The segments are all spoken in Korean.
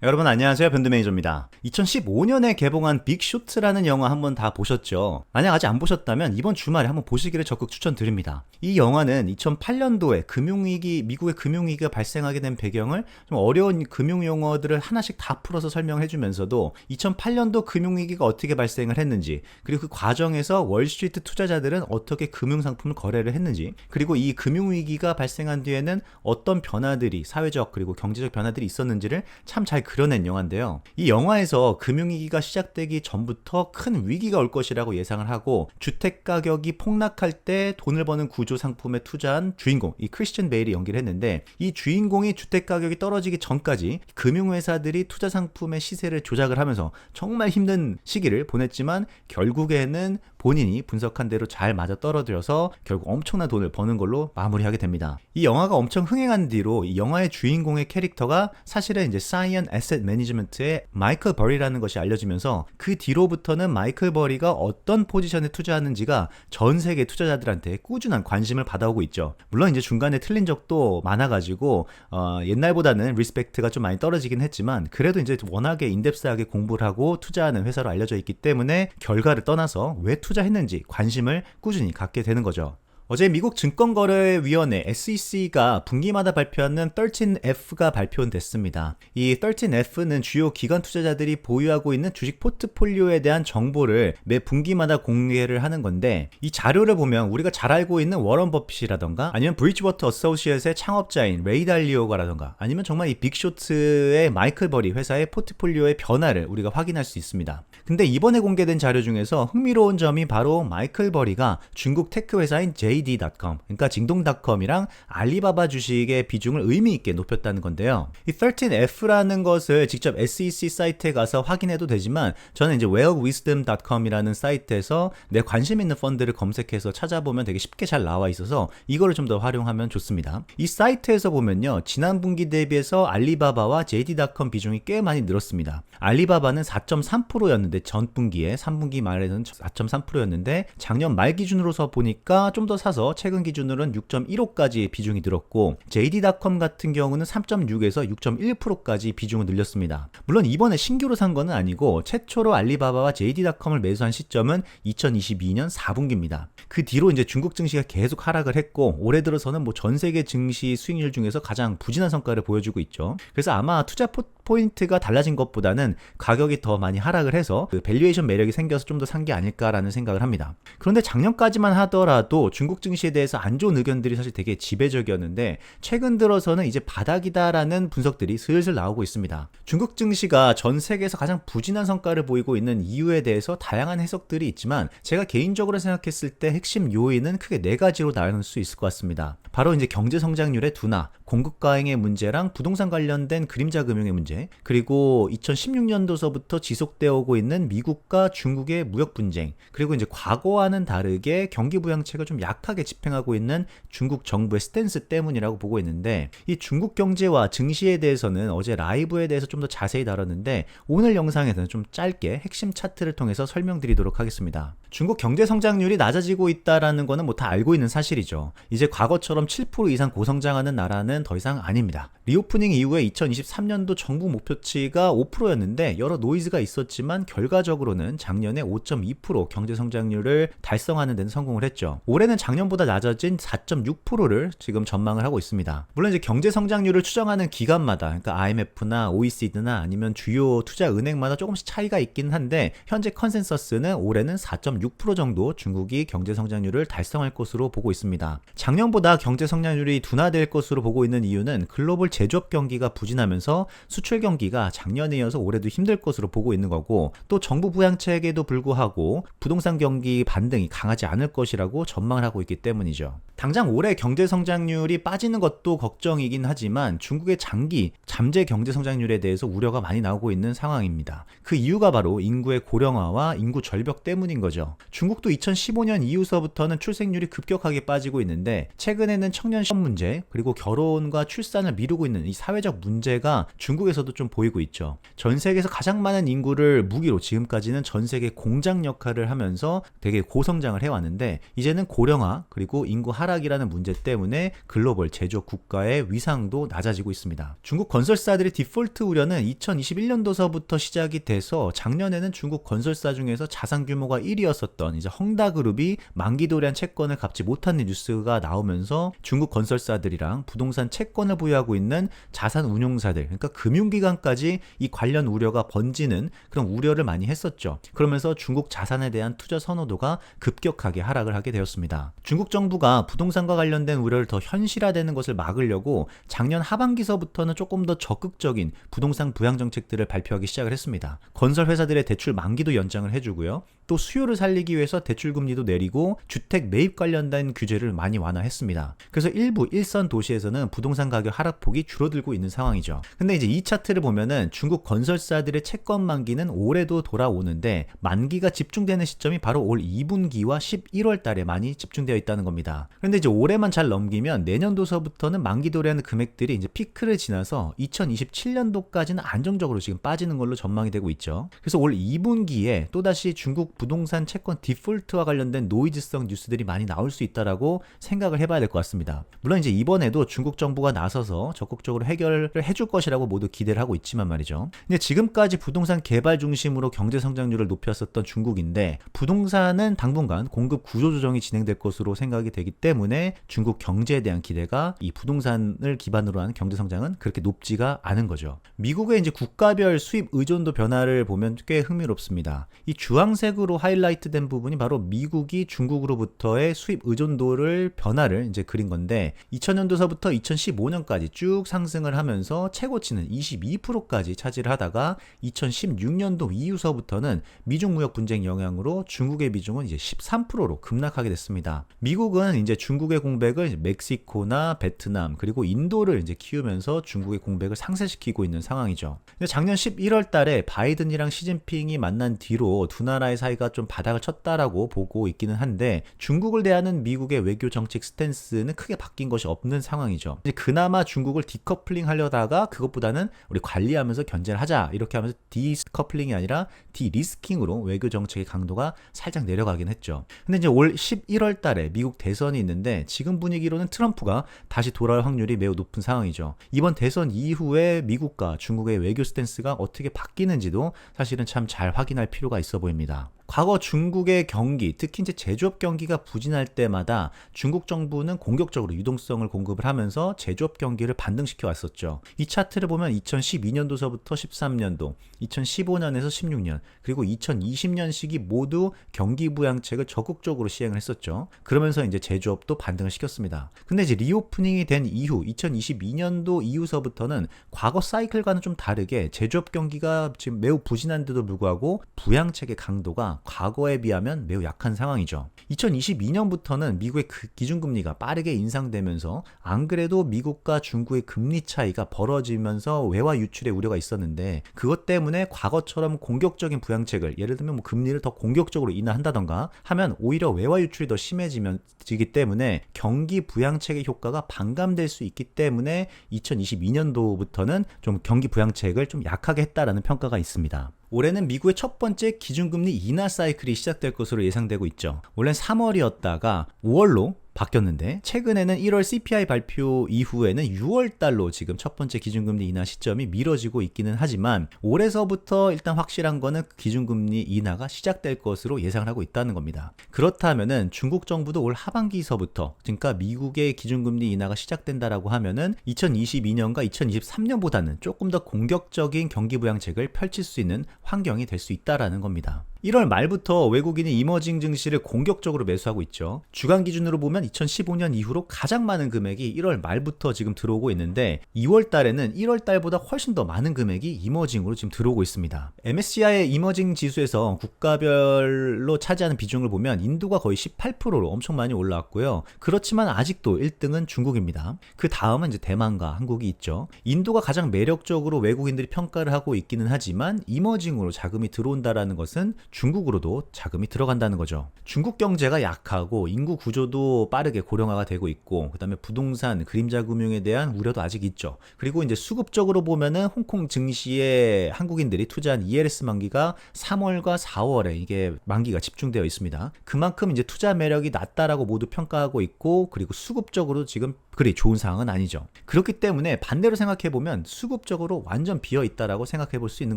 여러분 안녕하세요. 변드 매니저입니다. 2015년에 개봉한 빅쇼트라는 영화 한번 다 보셨죠? 만약 아직 안 보셨다면 이번 주말에 한번 보시기를 적극 추천드립니다. 이 영화는 2008년도에 금융위기 미국의 금융위기가 발생하게 된 배경을 좀 어려운 금융용어들을 하나씩 다 풀어서 설명해 주면서도 2008년도 금융위기가 어떻게 발생을 했는지 그리고 그 과정에서 월스트리트 투자자들은 어떻게 금융상품을 거래를 했는지 그리고 이 금융위기가 발생한 뒤에는 어떤 변화들이 사회적 그리고 경제적 변화들이 있었는지를 참잘 그려낸 영화인데요. 이 영화에서 금융위기가 시작되기 전부터 큰 위기가 올 것이라고 예상을 하고 주택 가격이 폭락할 때 돈을 버는 구조 상품에 투자한 주인공 이 크리스천 베일이 연기를 했는데 이 주인공이 주택 가격이 떨어지기 전까지 금융회사들이 투자 상품의 시세를 조작을 하면서 정말 힘든 시기를 보냈지만 결국에는 본인이 분석한 대로 잘 맞아 떨어뜨려서 결국 엄청난 돈을 버는 걸로 마무리하게 됩니다. 이 영화가 엄청 흥행한 뒤로 이 영화의 주인공의 캐릭터가 사실은 이제 사이언 에셋 매니지먼트의 마이클 버리라는 것이 알려지면서 그 뒤로부터는 마이클 버리가 어떤 포지션에 투자하는지가 전 세계 투자자들한테 꾸준한 관심을 받아오고 있죠. 물론 이제 중간에 틀린 적도 많아가지고 어, 옛날보다는 리스펙트가 좀 많이 떨어지긴 했지만 그래도 이제 워낙에 인덱스하게 공부를 하고 투자하는 회사로 알려져 있기 때문에 결과를 떠나서 왜 투자했는지 관심을 꾸준히 갖게 되는 거죠. 어제 미국 증권거래위원회 SEC가 분기마다 발표하는 13F가 발표됐습니다. 이 13F는 주요 기관 투자자들이 보유하고 있는 주식 포트폴리오에 대한 정보를 매 분기마다 공개를 하는 건데 이 자료를 보면 우리가 잘 알고 있는 워런 버핏이라던가 아니면 브리지워터 어소시엇의 창업자인 레이 달리오가라던가 아니면 정말 이 빅쇼트의 마이클 버리 회사의 포트폴리오의 변화를 우리가 확인할 수 있습니다. 근데 이번에 공개된 자료 중에서 흥미로운 점이 바로 마이클 버리가 중국 테크 회사인 JD.com, 그러니까 징동닷컴이랑 알리바바 주식의 비중을 의미 있게 높였다는 건데요. 이 13F라는 것을 직접 SEC 사이트에 가서 확인해도 되지만 저는 이제 wellwisdom.com이라는 사이트에서 내 관심 있는 펀드를 검색해서 찾아보면 되게 쉽게 잘 나와 있어서 이거를 좀 더 활용하면 좋습니다. 이 사이트에서 보면요. 지난 분기 대비해서 알리바바와 JD.com 비중이 꽤 많이 늘었습니다. 알리바바는 4.3%였는데 전 분기에 3분기 말에는 4.3%였는데 작년 말 기준으로서 보니까 좀 더 사서 최근 기준으로는 6.15까지 비중이 늘었고 JD.com 같은 경우는 3.6에서 6.1%까지 비중을 늘렸습니다. 물론 이번에 신규로 산 거는 아니고 최초로 알리바바와 JD.com을 매수한 시점은 2022년 4분기입니다. 그 뒤로 이제 중국 증시가 계속 하락을 했고 올해 들어서는 뭐 전 세계 증시 수익률 중에서 가장 부진한 성과를 보여주고 있죠. 그래서 아마 투자 포, 포인트가 달라진 것보다는 가격이 더 많이 하락을 해서 그 밸류에이션 매력이 생겨서 좀 더 산 게 아닐까라는 생각을 합니다. 그런데 작년까지만 하더라도 중국 증시에 대해서 안 좋은 의견들이 사실 되게 지배적이었는데 최근 들어서는 이제 바닥이다라는 분석들이 슬슬 나오고 있습니다. 중국 증시가 전 세계에서 가장 부진한 성과를 보이고 있는 이유에 대해서 다양한 해석들이 있지만 제가 개인적으로 생각했을 때 핵심 요인은 크게 네 가지로 나눌 수 있을 것 같습니다. 바로 이제 경제 성장률의 둔화, 공급 과잉의 문제랑 부동산 관련된 그림자 금융의 문제, 그리고 2016년도서부터 지속되어 오고 있는 미국과 중국의 무역 분쟁, 그리고 이제 과거와는 다르게 경기 부양책을 좀 약하게 집행하고 있는 중국 정부의 스탠스 때문이라고 보고 있는데 이 중국 경제와 증시에 대해서는 어제 라이브에 대해서 좀 더 자세히 다뤘는데 오늘 영상에서는 좀 짧게 핵심 차트를 통해서 설명드리도록 하겠습니다. 중국 경제 성장률이 낮아지고 있다라는 거는 뭐 다 알고 있는 사실이죠. 이제 과거처럼 7% 이상 고성장하는 나라는 더 이상 아닙니다. 리오프닝 이후에 2023년도 정부 목표치가 5%였는데 여러 노이즈가 있었지만 결과적으로는 작년에 5.2% 경제 성장률을 달성하는 데는 성공을 했죠. 올해는 작년보다 낮아진 4.6%를 지금 전망을 하고 있습니다. 물론 이제 경제 성장률을 추정하는 기관마다 그러니까 IMF나 OECD나 아니면 주요 투자 은행마다 조금씩 차이가 있긴 한데 현재 컨센서스는 올해는 4.6% 정도 중국이 경제 성장률을 달성할 것으로 보고 있습니다. 작년보다 경제 성장률이 둔화될 것으로 보고 있는 이유는 글로벌 제조업 경기가 부진하면서 수출 경기가 작년에 이어서 올해도 힘들 것으로 보고 있는 거고 또 정부 부양책에도 불구하고 부동산 경기 반등이 강하지 않을 것이라고 전망을 하고 있기 때문이죠. 당장 올해 경제 성장률이 빠지는 것도 걱정이긴 하지만 중국의 장기 잠재 경제 성장률에 대해서 우려가 많이 나오고 있는 상황입니다. 그 이유가 바로 인구의 고령화와 인구 절벽 때문인 거죠. 중국도 2015년 이후서부터는 출생률이 급격하게 빠지고 있는데 최근에는 청년 시험 문제 그리고 결혼과 출산을 미루고 있는 이 사회적 문제가 중국에서 중국에서도 좀 보이고 있죠. 전 세계에서 가장 많은 인구를 무기로 지금까지는 전 세계 공장 역할을 하면서 되게 고성장을 해왔는데 이제는 고령화 그리고 인구 하락이라는 문제 때문에 글로벌 제조업 국가의 위상도 낮아지고 있습니다. 중국 건설사들의 디폴트 우려는 2021년도서부터 시작이 돼서 작년에는 중국 건설사 중에서 자산 규모가 1위였었던 이제 헝다그룹이 만기도리한 채권을 갚지 못한 뉴스가 나오면서 중국 건설사들이랑 부동산 채권을 보유하고 있는 자산 운용사들 그러니까 금융기관까지 이 관련 우려가 번지는 그런 우려를 많이 했었죠. 그러면서 중국 자산에 대한 투자 선호도가 급격하게 하락을 하게 되었습니다. 중국 정부가 부동산과 관련된 우려를 더 현실화되는 것을 막으려고 작년 하반기서부터는 조금 더 적극적인 부동산 부양 정책들을 발표하기 시작을 했습니다. 건설 회사들의 대출 만기도 연장을 해주고요. 또 수요를 살리기 위해서 대출 금리도 내리고 주택 매입 관련된 규제를 많이 완화했습니다. 그래서 일부 일선 도시에서는 부동산 가격 하락폭이 줄어들고 있는 상황이죠. 근데 이제 이 차트를 보면은 중국 건설사들의 채권 만기는 올해도 돌아오는데 만기가 집중되는 시점이 바로 올 2분기와 11월 달에 많이 집중되어 있다는 겁니다. 그런데 이제 올해만 잘 넘기면 내년도서부터는 만기 도래하는 금액들이 이제 피크를 지나서 2027년도까지는 안정적으로 지금 빠지는 걸로 전망이 되고 있죠. 그래서 올 2분기에 또다시 중국 부동산 채권 디폴트와 관련된 노이즈성 뉴스들이 많이 나올 수 있다라고 생각을 해봐야 될 것 같습니다. 물론 이제 이번에도 중국 정부가 나서서 적극적으로 해결을 해줄 것이라고 모두 기대를 하고 있지만 말이죠. 근데 지금까지 부동산 개발 중심으로 경제 성장률을 높였었던 중국인데 부동산은 당분간 공급 구조 조정이 진행될 것으로 생각이 되기 때문에 중국 경제에 대한 기대가 이 부동산을 기반으로 한 경제 성장은 그렇게 높지가 않은 거죠. 미국의 이제 국가별 수입 의존도 변화를 보면 꽤 흥미롭습니다. 이 주황색으로 하이라이트된 부분이 바로 미국이 중국으로부터의 수입 의존도를 변화를 이제 그린 건데 2000년도서부터 2015년까지 쭉 상승을 하면서 최고치는 22%까지 차지를 하다가 2016년도 이후서부터는 미중 무역 분쟁 영향으로 중국의 비중은 이제 13%로 급락하게 됐습니다. 미국은 이제 중국의 공백을 멕시코나 베트남 그리고 인도를 이제 키우면서 중국의 공백을 상쇄시키고 있는 상황이죠. 작년 11월 달에 바이든이랑 시진핑이 만난 뒤로 두 나라의 사이가 좀 바닥을 쳤다라고 보고 있기는 한데 중국을 대하는 미국의 외교 정책 스탠스는 크게 바뀐 것이 없는 상황이죠. 그나마 중국을 디커플링 하려다가 그것보다는 우리 관리하면서 견제를 하자 이렇게 하면서 디커플링이 아니라 디리스킹으로 외교 정책의 강도가 살짝 내려가긴 했죠. 근데 이제 올 11월 달에 미국 대선이 있는데 지금 분위기로는 트럼프가 다시 돌아올 확률이 매우 높은 상황이죠. 이번 대선 이후에 미국과 중국의 외교 스탠스가 어떻게 바뀌는지도 사실은 참 잘 확인할 필요가 있어 보입니다. 과거 중국의 경기, 특히 이제 제조업 경기가 부진할 때마다 중국 정부는 공격적으로 유동성을 공급을 하면서 제조업 경기를 반등시켜 왔었죠. 이 차트를 보면 2012년도서부터 13년도, 2015년에서 16년, 그리고 2020년 시기 모두 경기 부양책을 적극적으로 시행을 했었죠. 그러면서 이제 제조업도 반등을 시켰습니다. 근데 이제 리오프닝이 된 이후 2022년도 이후서부터는 과거 사이클과는 좀 다르게 제조업 경기가 지금 매우 부진한데도 불구하고 부양책의 강도가 과거에 비하면 매우 약한 상황이죠. 2022년부터는 미국의 그 기준금리가 빠르게 인상되면서 안 그래도 미국과 중국의 금리 차이가 벌어지면서 외화 유출의 우려가 있었는데 그것 때문에 과거처럼 공격적인 부양책을 예를 들면 뭐 금리를 더 공격적으로 인하한다던가 하면 오히려 외화 유출이 더 심해지기 때문에 경기 부양책의 효과가 반감될 수 있기 때문에 2022년도부터는 좀 경기 부양책을 좀 약하게 했다라는 평가가 있습니다. 올해는 미국의 첫 번째 기준금리 인하 사이클이 시작될 것으로 예상되고 있죠. 원래 3월이었다가 5월로 바뀌었는데 최근에는 1월 CPI 발표 이후에는 6월 달로 지금 첫 번째 기준금리 인하 시점이 미뤄지고 있기는 하지만 올해서부터 일단 확실한 거는 기준금리 인하가 시작될 것으로 예상을 하고 있다는 겁니다. 그렇다면은 중국 정부도 올 하반기서부터 그러니까 미국의 기준금리 인하가 시작된다라고 하면은 2022년과 2023년보다는 조금 더 공격적인 경기 부양책을 펼칠 수 있는 환경이 될 수 있다라는 겁니다. 1월 말부터 외국인이 이머징 증시를 공격적으로 매수하고 있죠. 주간 기준으로 보면 2015년 이후로 가장 많은 금액이 1월 말부터 지금 들어오고 있는데 2월 달에는 1월 달보다 훨씬 더 많은 금액이 이머징으로 지금 들어오고 있습니다. MSCI의 이머징 지수에서 국가별로 차지하는 비중을 보면 인도가 거의 18%로 엄청 많이 올라왔고요. 그렇지만 아직도 1등은 중국입니다. 그 다음은 이제 대만과 한국이 있죠. 인도가 가장 매력적으로 외국인들이 평가를 하고 있기는 하지만 이머징으로 자금이 들어온다라는 것은 중국으로도 자금이 들어간다는 거죠. 중국 경제가 약하고 인구 구조도 빠르게 고령화가 되고 있고 그다음에 부동산 그림자 금융에 대한 우려도 아직 있죠. 그리고 이제 수급적으로 보면은 홍콩 증시에 한국인들이 투자한 ELS 만기가 3월과 4월에 이게 만기가 집중되어 있습니다. 그만큼 이제 투자 매력이 낮다라고 모두 평가하고 있고 그리고 수급적으로 지금 그리 좋은 상황은 아니죠. 그렇기 때문에 반대로 생각해 보면 수급적으로 완전 비어 있다라고 생각해 볼 수 있는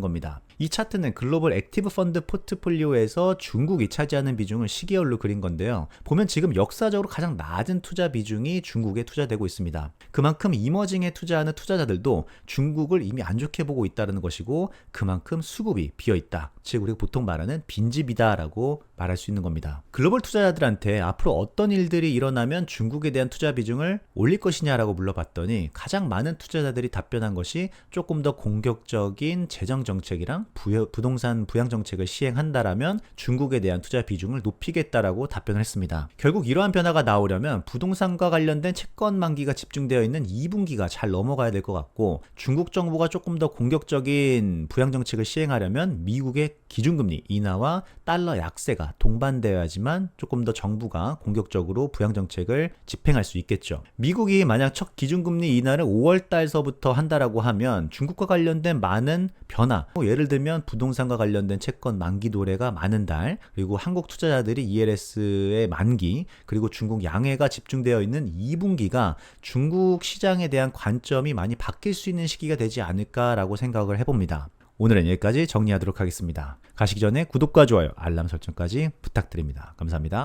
겁니다. 이 차트는 글로벌 액티브 펀드 포트폴리오에서 중국이 차지하는 비중을 시계열로 그린 건데요. 보면 지금 역사적으로 가장 낮은 투자 비중이 중국에 투자되고 있습니다. 그만큼 이머징에 투자하는 투자자들도 중국을 이미 안 좋게 보고 있다는 것이고 그만큼 수급이 비어 있다. 즉 우리가 보통 말하는 빈집이다라고 말할 수 있는 겁니다. 글로벌 투자자들한테 앞으로 어떤 일들이 일어나면 중국에 대한 투자 비중을 올릴 것이냐라고 물어봤더니 가장 많은 투자자들이 답변한 것이 조금 더 공격적인 재정 정책이랑 부여, 부동산 부양 정책을 시행한다라면 중국에 대한 투자 비중을 높이겠다라고 답변을 했습니다. 결국 이러한 변화가 나오려면 부동산과 관련된 채권 만기가 집중되어 있는 2분기가 잘 넘어가야 될 것 같고 중국 정부가 조금 더 공격적인 부양 정책을 시행하려면 미국의 기준금리 인하와 달러 약세가 동반되어야지만 조금 더 정부가 공격적으로 부양 정책을 집행할 수 있겠죠. 미국 이 만약 첫 기준금리 인하를 5월 달서부터 한다라고 하면 중국과 관련된 많은 변화, 뭐 예를 들면 부동산과 관련된 채권 만기 도래가 많은 달, 그리고 한국 투자자들이 ELS의 만기, 그리고 중국 양해가 집중되어 있는 2분기가 중국 시장에 대한 관점이 많이 바뀔 수 있는 시기가 되지 않을까라고 생각을 해봅니다. 오늘은 여기까지 정리하도록 하겠습니다. 가시기 전에 구독과 좋아요, 알람 설정까지 부탁드립니다. 감사합니다.